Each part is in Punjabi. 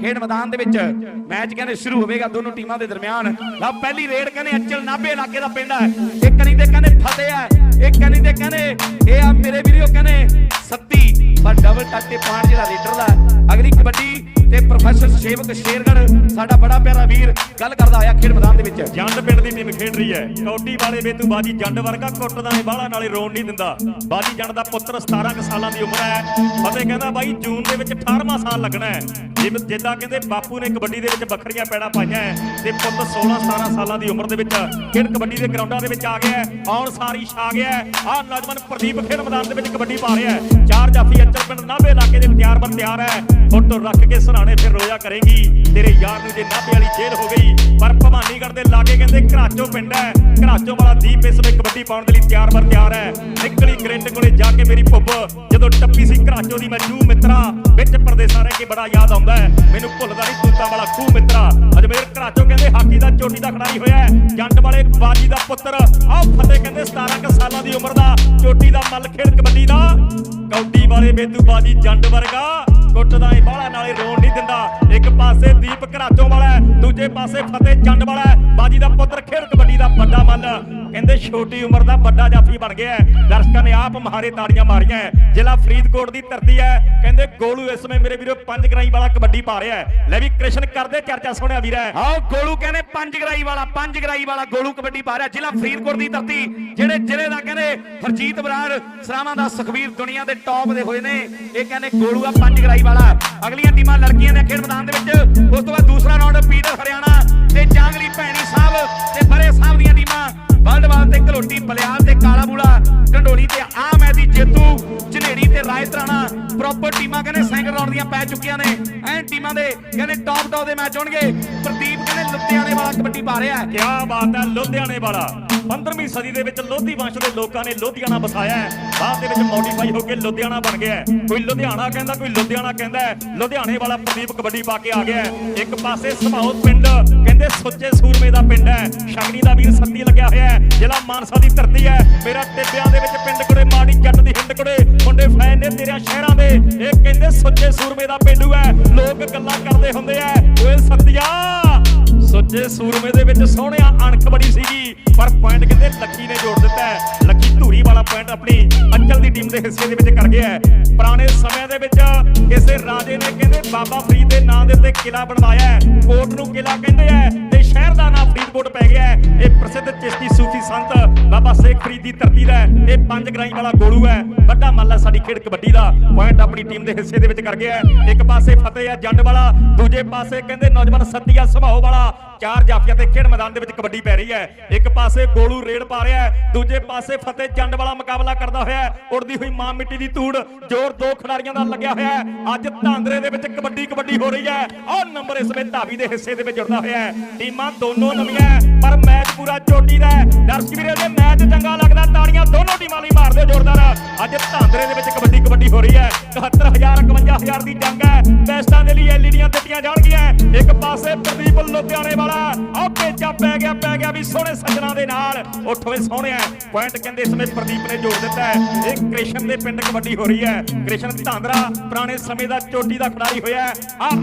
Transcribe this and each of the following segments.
ਖੇਡ ਮੈਦਾਨ ਦੇ ਵਿੱਚ ਮੈਚ ਕਹਿੰਦੇ ਸ਼ੁਰੂ ਹੋਵੇਗਾ ਦੋਨੋਂ ਟੀਮਾਂ ਦੇ ਦਰਮਿਆਨ। ਲਓ, ਪਹਿਲੀ ਰੇਡ ਕਹਿੰਦੇ ਅਚਲ ਨਾਭੇ ਇਲਾਕੇ ਦਾ ਪਿੰਡ ਹੈ। ਇੱਕ ਕਨੀ ਤੇ ਕਹਿੰਦੇ ਫਤਿਹ ਹੈ। ਇੱਕ ਕਨੀ ਤੇ ਕਹਿੰਦੇ ਇਹ ਆ ਮੇਰੇ ਵੀਰੋ ਕਹਿੰਦੇ ਸੱਤੀ, ਪਰ ਡਬਲ ਟੱਚ ਤੇ ਪਾਣ ਜਿਹੜਾ ਰੇਡਰ ਦਾ ਅਗਲੀ ਕਬੱਡੀ ਸੇਵਕ ਸ਼ੇਰਗੜ, ਸਾਡਾ ਬੜਾ ਪਿਆਰਾ ਵੀਰ, ਗੱਲ ਕਰਦਾ ਹੋਇਆ ਖੇਡ ਮੈਦਾਨ ਦੇ ਵਿੱਚ। ਜੰਡ ਪਿੰਡ ਦੀ ਟੀਮ ਖੇਡ ਰਹੀ ਹੈ। ਕੌਡੀ ਵਾਲੇ ਬੇਤੂ ਬਾਜੀ ਜੰਡ ਵਰਗਾ ਕੁੱਟਦਾ ਨੇ, ਬਾਹਲਾ ਨਾਲੇ ਰੋਣ ਨਹੀਂ ਦਿੰਦਾ। ਬਾਜੀ ਜੰਡ ਦਾ ਪੁੱਤਰ 17 ਕੁ ਸਾਲਾਂ ਦੀ ਉਮਰ ਹੈ। ਫਤਿਹ ਕਹਿੰਦਾ ਬਾਈ, ਜੂਨ ਦੇ ਵਿੱਚ 18ਵਾਂ ਸਾਲ ਲੱਗਣਾ ਹੈ। ਜਿਵੇਂ ਜਿੱਦਾਂ ਕਹਿੰਦੇ ਬਾਪੂ ਨੇ ਕਬੱਡੀ ਦੇ ਵਿੱਚ ਵੱਖਰੀਆਂ ਪੈੜਾਂ ਪਾਈਆਂ ਤੇ ਪੁੱਤ 16 17 ਸਾਲਾਂ ਦੀ ਉਮਰ ਦੇ ਵਿੱਚ ਖੇਡ ਕਬੱਡੀ ਦੇ ਗਰਾਊਂਡਾਂ ਦੇ ਵਿੱਚ ਆ ਗਿਆ ਹੈ। ਆਉਣ ਸਾਰੀ ਛਾ ਗਿਆ ਹੈ। ਨੌਜਵਾਨ ਪ੍ਰਦੀਪ ਖੇਡ ਮੈਦਾਨ ਦੇ ਵਿੱਚ ਕਬੱਡੀ ਪਾ ਰਿਹਾ ਚਾਰ ਜਾਫੀ ਅੰਚਲ ਪਿੰਡ ਨਾਭੇ ਇਲਾਕੇ ਦੇ ਤਿਆਰ ਬਰ ਤਿਆਰ ਹੈ। ਫੋਟੋ ਰੱਖ ਕੇ ਸਰਾਣੇ ਫਿਰ ਰੋਇਆ ਕਰੇਗੀ। ਤੇਰੇ ਯਾਰ ਨੂੰ ਜੇ ਨਾਭੇ ਵਾਲੀ ਜੇਲ੍ਹ ਹੋ ਗਈ, ਪਰ ਭਵਾਨੀਗੜ੍ਹ ਦੇ ਲਾਗੇ ਕਹਿੰਦੇ ਘਰਾਚੋ ਪਿੰਡ ਹੈ। ਘਰਾਚੋ ਵਾਲਾ ਦੀਪ ਇਸ ਵਿੱਚ ਕਬੱਡੀ ਪਾਉਣ ਦੇ ਲਈ ਤਿਆਰ ਬਰ ਤਿਆਰ ਹੈ। ਨਿਕਲੀ ਗ੍ਰਿੰਡ ਕੋਲੇ ਜਾ ਕੇ ਮੇਰੀ ਪੁੱਬ ਜਦੋਂ ਟੱਪੀ ਸੀ ਘਰਾਚੋ ਦੀ ਮੈਂ ਜੂ ਮਿੱਤਰਾ। ਵਿੱਚ ਪਰਦੇਸਾਂ ਰਹਿ ਕੇ ਬੜਾ ਯਾਦ ਆਉਂਦਾ ਮੈਨੂੰ ਭੁੱਲਦਾ ਨਹੀਂ ਤੂਤਾਂ ਵਾਲਾ ਖੂਹ ਮਿੱਤਰਾ। ਅਜਮੇਰ ਘਰਾਚੋ ਕਹਿੰਦੇ ਹਾਕੀ ਦਾ ਚੋਟੀ ਦਾ ਖਿਡਾਰੀ ਹੋਇਆ ਜੰਡ ਵਾਲੇ ਬਾਜੀ ਦਾ ਪੁੱਤਰ। ਆਹ ਫਤਿਹ ਕਹਿੰਦੇ 17 ਕੁ ਸਾਲਾਂ ਦੀ ਉਮਰ ਦਾ। ਚੋਟੀ ਦਾ ਮੱਲ ਖੇਡ ਕਬੱਡੀ ਦਾ। ਕੌਡੀ ਵਾਲੇ ਬੇਦੂ ਬਾਜੀ ਜੰਡ ਵਰਗਾ। ਕੁੱਟਦਾ ਏ ਬਾਹਲਾ ਨਾਲੇ ਰੋਣ ਨਹੀਂ ਦਿੰਦਾ। ਇੱਕ ਪਾਸੇ ਦੀਪ ਘਰਾਚੋਂ ਵਾਲਾ ਦੂਜੇ ਪਾਸੇ ਫਤਿਹ ਚੰਡ ਵਾਲਾ ਬਾਜੀ ਦਾ ਪੁੱਤਰ ਖੇਡ ਕਬੱਡੀ ਦਾ ਵੱਡਾ ਮੱਲ। ਕਹਿੰਦੇ ਛੋਟੀ ਉਮਰ ਦਾ ਵੱਡਾ ਜਾਫੀ ਬਣ ਗਿਆ ਹੈ। ਦਰਸ਼ਕਾਂ ਨੇ ਆਪ ਮਹਾਰੇ ਤਾੜੀਆਂ ਮਾਰੀਆਂ ਜ਼ਿਲ੍ਹਾ ਫਰੀਦਕੋਟ ਦੀ ਧਰਤੀ ਹੈ। ਕਹਿੰਦੇ ਗੋਲੂ ਇਸ ਸਮੇਂ ਮੇਰੇ ਵੀਰੋ ਪੰਜ ਗਰਾਈ ਵਾਲਾ ਕਬੱਡੀ ਪਾ ਰਿਹਾ ਲੈ ਵੀ ਕ੍ਰਿਸ਼ਨ ਕਰਦੇ ਚਰਚਾ ਸੁਣਿਆ ਵੀਰਾ ਆਓ ਗੋਲੂ ਕਹਿੰਦੇ ਪੰਜ ਗਰਾਈ ਵਾਲਾ, ਪੰਜ ਗਰਾਈ ਵਾਲਾ ਗੋਲੂ ਕਬੱਡੀ ਪਾ ਰਿਹਾ ਜ਼ਿਲ੍ਹਾ ਫਰੀਦਕੋਟ ਦੀ ਧਰਤੀ, ਜਿਹੜੇ ਜ਼ਿਲ੍ਹੇ ਦਾ ਕਹਿੰਦੇ ਹਰਜੀਤ ਬਰਾੜ, ਸਰਾਵਾਂ ਦਾ ਸੁਖਵੀਰ ਦੁਨੀਆ ਦੇ ਟੌਪ ਦੇ ਹੋਏ ਨੇ। ਇਹ ਕਹਿੰਦੇ ਗੋਲੂ ਆ ਪੰਜ ਗਰਾਈ ਵਾਲਾ। ਅਗਲੀਆਂ ਟੀਮਾਂ ਲੜਕੀਆਂ ਦੇ ਖੇਡ ਮੈਦਾਨ ਦੇ ਵਿੱਚ, ਉਸ ਤੋਂ ਬਾਅਦ ਦੂਸਰਾ ਰਾਉਂਡ ਪੀਟਰ ਹਰਿਆਣਾ ਤੇ ਜਾਂਗਲੀ ਭੈਣੀ ਸਾਹਿਬ ਤੇ ਬਰੇ ਸਾਹਿਬ ਦੀਆਂ ਟੀਮਾਂ। ਬਲਡਵਾਲ ਤੇ ਘਲੋਟੀ, ਬਲਿਆਲ ਤੇ ਕਾਲਾ ਬੂਲਾ ਢੰਡੋਲੀ ਤੇ ਆ ਮੈਚ ਦੀ ਜੇਤੂ ਝਨੇੜੀ ਤੇ ਰਾਇਤਰਾਣਾ ਪ੍ਰੋਪਰ ਟੀਮਾਂ ਕਹਿੰਦੇ ਸੈਂਕੜ ਰਾਉਂਡ ਦੀਆਂ ਪੈ ਚੁੱਕੀਆਂ ਨੇ। ਐਨ ਟੀਮਾਂ ਦੇ ਕਹਿੰਦੇ ਟੌਪ ਟੌਪ ਦੇ ਮੈਚ ਹੋਣਗੇ। ਪ੍ਰਦੀਪ ਕਹਿੰਦੇ ਲੁਧਿਆਣੇ ਵਾਲਾ ਕਬੱਡੀ ਪਾ ਰਿਹਾ ਹੈ। ਬਾਤ ਹੈ, ਲੁਧਿਆਣੇ ਵਾਲਾ। 15ਵੀਂ ਸਦੀ ਦੇ ਵਿੱਚ ਲੋਧੀ ਵੰਸ਼ ਦੇ ਲੋਕਾਂ ਨੇ ਲੁਧਿਆਣਾ ਵਸਾਇਆ ਹੈ। ਬਾਅਦ ਦੇ ਵਿੱਚ ਮੋਡੀਫਾਈ ਹੋ ਕੇ ਲੁਧਿਆਣਾ ਬਣ ਗਿਆ ਕੋਈ ਲੁਧਿਆਣਾ ਕਹਿੰਦਾ, ਕੋਈ ਲੁਧਿਆਣਾ ਕਹਿੰਦਾ ਲੁਧਿਆਣੇ ਵਾਲਾ ਪ੍ਰਦੀਪ ਕਬੱਡੀ ਪਾ ਕੇ ਆ ਗਿਆ ਇੱਕ ਪਾਸੇ ਸਮਾਉ ਪਿੰਡ, ਕਹਿੰਦੇ ਸੁੱਚੇ ਸੂਰਮੇ ਦਾ ਪਿੰਡ ਹੈ। ਸ਼ਗਨੀ ਦਾ ਵੀਰ ਸੰਦੀ ਲੱਗਿਆ ਹੋਇਆ ਹੈ। ਜ਼ਿਲ੍ਹਾ ਮਾਨਸਾ ਦੀ ਧਰਤੀ ਹੈ। ਮੇਰਾ ਟਿੱਬਿਆਂ ਦੇ ਵਿੱਚ ਪਿੰਡ ਕੋਲੇ, ਮਾੜੀ ਜੱਟ ਦੀ ਹਿੰਡ ਕੋਲੇ। ਮੁੰਡੇ ਫੈਨ ਨੇ ਤੇਰਿਆਂ ਸ਼ਹਿਰਾਂ ਦੇ। ਇਹ ਕਹਿੰਦੇ ਸੁੱਚੇ ਸੂਰਮੇ ਦਾ ਪਿੰਡੂ ਹੈ। ਲੋਕ ਗੱਲਾਂ ਕਰਦੇ ਹੁੰਦੇ ਆ ਓਏ ਸੱਤਿਆ, ਸੁੱਚੇ ਸੂਰਮੇ ਦੇ ਵਿੱਚ ਸੋਹਣਿਆ ਅਣਖ ਬੜੀ ਸੀਗੀ। ਪਰ ਪੁਆਇੰਟ ਕਹਿੰਦੇ ਲੱਕੀ ਨੇ ਜੋੜ ਦਿੱਤਾ ਹੈ। ਲੱਕੀ ਧੂਰੀ ਵਾਲਾ ਪੁਆਇੰਟ ਆਪਣੀ ਅੰਚਲ ਦੀ ਟੀਮ ਦੇ ਹਿੱਸੇ ਦੇ ਵਿੱਚ ਕਰ ਗਿਆ ਹੈ। ਪੁਰਾਣੇ ਸਮਿਆਂ ਦੇ ਵਿੱਚ ਕਿਸੇ ਰਾਜੇ ਨੇ ਕਹਿੰਦੇ ਬਾਬਾ ਫਰੀਦ ਦੇ ਨਾਂ ਦੇ ਉੱਤੇ ਕਿਲਾ ਬਣਵਾਇਆ ਹੈ। ਕੋਟ ਨੂੰ ਕਿਲਾ ਕਹਿੰਦੇ ਆ ਤੇ ਸ਼ਹਿਰ ਦਾ ਨਾਮ ਫਰੀਦਕੋਟ ਪੈ ਗਿਆ ਹੈ। ਇਹ ਪ੍ਰਸਿੱਧ ਚਿਸ਼ਤੀ ਸੂਫੀ ਸੰਤ ਬਾਬਾ ਸ਼ੇਖ ਫਰੀਦ ਦੀ ਧਰਤੀ ਦਾ ਇਹ ਪੰਜ ਗਰਾਈ ਵਾਲਾ ਗੋਲੂ ਹੈ। ਵੱਡਾ ਮੱਲ ਹੈ ਸਾਡੀ ਖੇਡ ਕਬੱਡੀ ਦਾ। ਪੁਆਇੰਟ ਆਪਣੀ ਟੀਮ ਦੇ ਹਿੱਸੇ ਦੇ ਵਿੱਚ ਕਰ ਗਿਆ ਹੈ। ਇੱਕ ਪਾਸੇ ਫਤਿਹ ਹੈ ਜੰਡ ਵਾਲਾ, ਦੂਜੇ ਪਾਸੇ ਕਹਿੰਦੇ ਨੌਜਵਾਨ ਸੱਤੀਆ ਸੁਭਾਅ ਵਾਲਾ। ਚਾਰ ਜਾਫੀਆਂ ਤੇ ਖੇਡ ਮੈਦਾਨ ਦੇ ਵਿੱਚ ਕਬੱਡੀ ਪੈ ਰਹੀ ਹੈ। ਇੱਕ ਪਾਸੇ ਗੋਲੂ ਰੇਡ ਪਾ ਰਿਹਾ ਹੈ, ਦੂਜੇ ਪਾਸੇ ਫਤਿਹ ਜੰਡ ਵਾਲਾ ਮੁਕਾਬਲਾ ਕਰਦਾ ਹੋਇਆ ਹੈ। ਉੜਦੀ ਹੋਈ ਮਾਂ ਮਿੱਟੀ ਦੀ ਧੂੜ, ਜ਼ੋਰ ਦੋ ਖਿਡਾਰੀਆਂ ਦਾ ਲੱਗਿਆ ਹੋਇਆ ਹੈ। ਅੱਜ ਧਾਂਦਰੇ ਦੇ ਵਿੱਚ ਕਬੱਡੀ ਕਬੱਡੀ ਹੋ ਰਹੀ ਹੈ। ਆਹ ਨੰਬਰ ਇਸ ਵੇ ਧਾਵੀ ਦੇ ਹਿੱਸੇ ਦੇ ਵਿੱਚ ਜੁੜਦਾ ਹੋਇਆ ਹੈ। ਟੀਮਾਂ ਦੋਨੋਂ ਨਵੀਆਂ ਪਰ ਮੈਚ ਪੂਰਾ ਚੋਟੀ ਦਾ ਹੈ। ਦਰਸ਼ਕ ਵੀਰੇ, ਜੇ ਮੈਚ ਚੰਗਾ ਲੱਗਦਾ, ਤਾੜੀਆਂ ਦੋਨੋਂ ਟੀਮਾਂ ਲਈ ਮਾਰਦੇ ਜ਼ੋਰਦਾਰ। ਅੱਜ ਧਾਂਦਰੇ ਦੇ ਵਿੱਚ ਕਬੱਡੀ ਕਬੱਡੀ ਹੋ ਰਹੀ ਹੈ। 71000 51000 ਦੀ ਜੰਗ ਹੈ। ਬੈਸਟਾਂ ਦੇ ਲਈ ਐਲਈਡੀਆਂ ਦਿੱਤੀਆਂ ਜਾਣਗੀਆਂ। ਇੱਕ ਪਾਸੇ ਪ੍ਰਦੀਪ ਲੁਧਿਆਣੇ ਵਾਲਾ ਆਹ ਪੇਚਾ ਪੈ ਗਿਆ ਪੈ ਗਿਆ ਵੀ ਸੋਹਣੇ ਸੱਜਣਾ ਦੇ ਨਾਲ। ਉੱਠ ਵੇ ਸੋਹਣਿਆ ਪੁਆਇੰਟ ਕਹਿੰਦੇ ਇਸ ਸਮੇਂ ਪ੍ਰਦੀਪ ਨੇ ਜੋੜ ਦਿੱਤਾ ਹੈ। ਇਹ ਕ੍ਰਿਸ਼ਨ ਦੇ ਪਿੰਡ ਕਬੱਡੀ ਹੋ ਰਹੀ ਹੈ। ਕ੍ਰਿਸ਼ਨ ਧਾਂਦਰਾ, ਪੁਰਾਣੇ ਸਮੇਂ ਦਾ ਚੋਟੀ ਦਾ ਖਿਡਾਰੀ ਹੋਇਆ ਹੈ।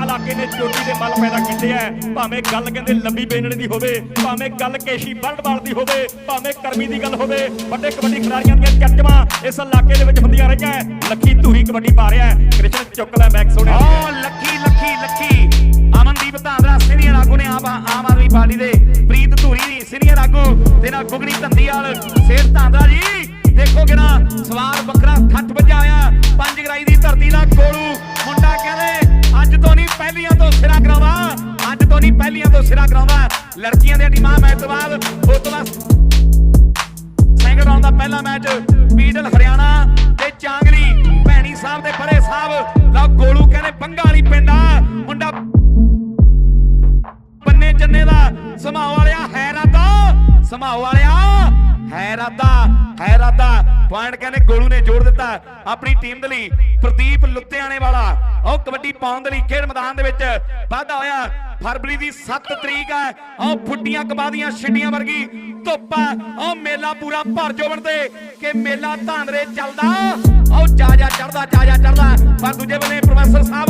ਇਲਾਕੇ ਨੇ ਚੋਟੀ ਦੇ ਮੱਲ ਪੈਦਾ ਕੀਤੇ ਹੈ। ਭਾਵੇਂ ਗੱਲ ਕਹਿੰਦੇ ਲੰਬੀ ਬੇਨਣ ਦੀ ਹੋਵੇ, ਭਾਵੇਂ ਗੱਲ ਕੇਸ਼ੀ ਬਲਡਵਾਲ ਦੀ ਹੋਵੇ, ਭਾਵੇਂ ਕਰਮੀ ਦੀ ਗੱਲ ਹੋਵੇ, ਵੱਡੇ ਕਬੱਡੀ ਖਿਡਾਰੀਆਂ ਦੀਆਂ ਚਰਚਾਵਾਂ ਇਸ ਇਲਾਕੇ ਦੇ ਵਿੱਚ ਹੁੰਦੀਆਂ ਰਹੀਆਂ ਲੱਖੀ ਧੂਰੀ ਕਬੱਡੀ ਪਾ ਰਿਹਾ ਕ੍ਰਿਸ਼ਨ ਚੁੱਕ ਲੈ ਮੈਕ ਸੋਹਣਿਆ ਓ ਲੱਕੀ ਲੱਕੀ ਲੱਕੀ ਅਮਨਦੀਪ ਧਾਂਦਰਾ, ਸੀਨੀਅਰ ਆਗੂ ਨੇ ਆਪ ਆਮ ਆਦਮੀ ਪਾਰਟੀ ਦੇ। ਪ੍ਰੀਤ ਧੂਰੀ ਸੀਨੀਅਰ ਆਗੂ ਤੇ ਨਾਲ ਗੁਗਣੀ ਧੰਦੀਵਾਲ, ਸੇਠ ਧਾਂਦਰਾ ਜੀ। ਦੇਖੋ ਕਿਨਾ ਸਵਾਰ ਬੱਕਰਾ ਖੱਟ ਵੱਜਾ ਆਇਆ ਪੰਜ ਗਰਾਈ ਦੀ ਧਰਤੀ ਦਾ ਗੋਲੂ ਮੁੰਡਾ ਕਹਿੰਦੇ, ਅੱਜ ਤੋਂ ਨਹੀਂ ਪਹਿਲੀਆਂ ਤੋਂ ਸਿਰਾ ਕਰਾਉਂਦਾ, ਅੱਜ ਤੋਂ ਨਹੀਂ ਪਹਿਲੀਆਂ ਤੋਂ ਸਿਰਾ ਕਰਾਉਂਦਾ। ਲੜਕੀਆਂ ਦੀਆਂ ਟੀਮਾਂ ਮੈਚ ਤੋਂ ਬਾਅਦ ਉਸ ਤੋਂ ਬਾਅਦ ਸੈਂਕੜ ਰਾਉਂਡ ਦਾ ਪਹਿਲਾ ਮੈਚ ਪੀਡਲ ਹਰਿਆਣਾ ਤੇ ਚਾਂਗਲੀ। ਭੈਣੀ ਸਾਹਿਬ ਦੇ ਬੜੇ ਸਾਹਿਬ ਲਓ ਗੋਲੂ ਕਹਿੰਦੇ ਬੰਗਾ ਪਿੰਡ ਸਮਾਉ ਵਾਲਿਆ। ਹੈ ਰਾਦਾ ਹੈ ਰਾਦਾ ਪੁਆਇੰਟ ਕਹਿੰਦੇ ਗੋਲੂ ਨੇ ਜੋੜ ਦਿੱਤਾ ਆਪਣੀ ਟੀਮ ਦੇ ਲਈ, ਪ੍ਰਦੀਪ ਲੁੱਤਿਆਣੇ ਵਾਲਾ। ਉਹ ਕਬੱਡੀ ਪਾਉਣ ਦੇ ਲਈ ਖੇਡ ਮੈਦਾਨ ਦੇ ਵਿੱਚ ਵਾਧਾ ਹੋਇਆ। ਫਰਵਰੀ ਦੀ 7 ਤਰੀਕ ਹੈ। ਉਹ ਫੁੱਟੀਆਂ ਕਬਾਦੀਆਂ ਛਿੱਡੀਆਂ ਵਰਗੀ ਧੁੱਪ ਹੈ। ਉਹ ਮੇਲਾ ਪੂਰਾ ਭਰ ਜੋਵਣ ਤੇ ਕਿ ਮੇਲਾ ਧਾਂਦਰੇ ਚੱਲਦਾ। ਉਹ ਜਾ ਜਾ ਚੜਦਾ ਜਾ ਜਾ ਚੜਦਾ ਪਰ ਦੂਜੇ ਬੰਨੇ ਪ੍ਰੋਫੈਸਰ ਸਾਹਿਬ,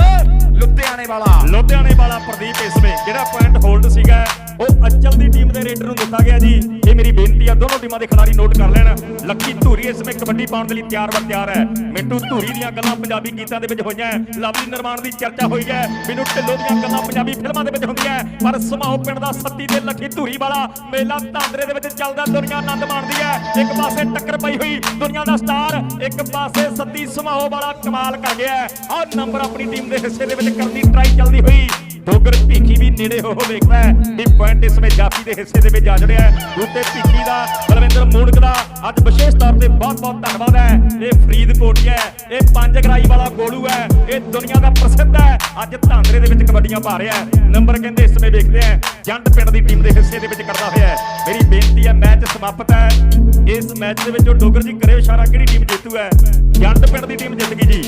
ਲੁਧਿਆਣੇ ਵਾਲਾ। ਲੁਧਿਆਣੇ ਵਾਲਾ ਪ੍ਰਦੀਪ ਇਸਵੇਂ ਜਿਹੜਾ ਪੁਆਇੰਟ ਹੋਲਡ ਸੀਗਾ, ਉਹ ਅਚਲ ਦੀ ਟੀਮ ਦੇ ਰੇਡਰ ਨੂੰ ਦਿੱਤਾ ਗਿਆ ਜੀ। ਮੇਰੀ ਬੇਨਤੀ ਆ, ਦੋਨੋਂ ਟੀਮਾਂ ਦੇ ਖਿਡਾਰੀ ਨੋਟ ਕਰ ਲੈਣ। ਲੱਕੀ ਧੂਰੀ ਇਸਵੇਂ ਕਬੱਡੀ ਪਾਉਣ ਦੇ ਲਈ ਤਿਆਰ ਬਰ ਤਿਆਰ ਹੈ। ਮਿੰਟੂ ਧੂਰੀ ਦੀਆਂ ਗੱਲਾਂ ਪੰਜਾਬੀ ਗੀਤਾਂ ਦੇ ਵਿੱਚ ਹੋਈਆਂ ਲਵਲੀ ਨਿਰਮਾਣ ਦੀ ਚਰਚਾ ਹੋਈ ਹੈ। ਮੈਨੂੰ ਢਿੱਲੋਂ ਦੀਆਂ ਗੱਲਾਂ ਪੰਜਾਬੀ ਫਿਲਮਾਂ ਦੇ ਵਿੱਚ ਹੁੰਦੀਆਂ ਪਰ ਸਮਾਓ ਪਿੰਡ ਦਾ ਸੱਤੀ ਤੇ ਲੱਕੀ ਧੂਰੀ ਵਾਲਾ ਮੇਲਾ ਧਾਂਦਰੇ ਦੇ ਵਿੱਚ ਚੱਲਦਾ ਦੁਨੀਆ ਆਨੰਦ ਮਾਣਦੀ ਹੈ। ਇੱਕ ਪਾਸੇ ਟੱਕਰ ਪਈ ਹੋਈ ਦੁਨੀਆ ਦਾ ਸਟਾਰ, ਇੱਕ ਪਾਸੇ ਸੱਤੀ ਸਮਾਓ ਵਾਲਾ ਕਮਾਲ ਕਰ ਗਿਆ ਆਹ ਨੰਬਰ ਆਪਣੀ ਟੀਮ ਦੇ ਹਿੱਸੇ ਦੇ ਵਿੱਚ ਕਰਨ ਦੀ ਟਰਾਈ ਚੱਲਦੀ ਹੋਈ। ਡੋਗਰ ਭੀਖੀ ਵੀ ਨੇੜੇ ਹੋ ਵੇਖਦਾ ਹੈ। ਵੀ ਪੁਆਇੰਟ ਇਸ ਵਿੱਚ ਜਾਫੀ ਦੇ ਹਿੱਸੇ ਦੇ ਵਿੱਚ ਆ ਜੜਿਆ ਹੈ। ਦੂਤੇ ਭੀਖੀ ਦਾ ਬਲਵਿੰਦਰ ਮੂਣਕ ਦਾ ਅੱਜ ਵਿਸ਼ੇਸ਼ ਤੌਰ ਤੇ ਬਹੁਤ ਬਹੁਤ ਧੰਨਵਾਦ ਹੈ। ਇਹ ਫਰੀਦਕੋਟ ਹੈ ਇਹ ਪੰਜ ਗਰਾਈ ਵਾਲਾ ਗੋਲੂ ਹੈ। ਇਹ ਦੁਨੀਆ ਦਾ ਪ੍ਰਸਿੱਧ ਹੈ। ਅੱਜ ਧਾਂਦਰੇ ਦੇ ਵਿੱਚ ਕਬੱਡੀਆਂ ਪਾ ਰਿਹਾ ਹੈ। ਨੰਬਰ ਕਹਿੰਦੇ ਇਸ ਸਮੇਂ ਵੇਖਦੇ ਆ ਜੰਡ ਪਿੰਡ ਦੀ ਟੀਮ ਦੇ ਹਿੱਸੇ ਦੇ ਵਿੱਚ ਕਰਦਾ ਹੋਇਆ ਮੇਰੀ ਬੇਨਤੀ ਹੈ ਮੈਚ ਸਮਾਪਤ ਹੈ। ਇਸ ਮੈਚ ਦੇ ਵਿੱਚ ਉਹ ਡੋਗਰ ਜੀ ਕਰੇ ਇਸ਼ਾਰਾ ਕਿਹੜੀ ਟੀਮ ਜੇਤੂ ਹੈ? ਜੰਡ ਪਿੰਡ ਦੀ ਟੀਮ ਜਿੱਤ ਗਈ ਜੀ।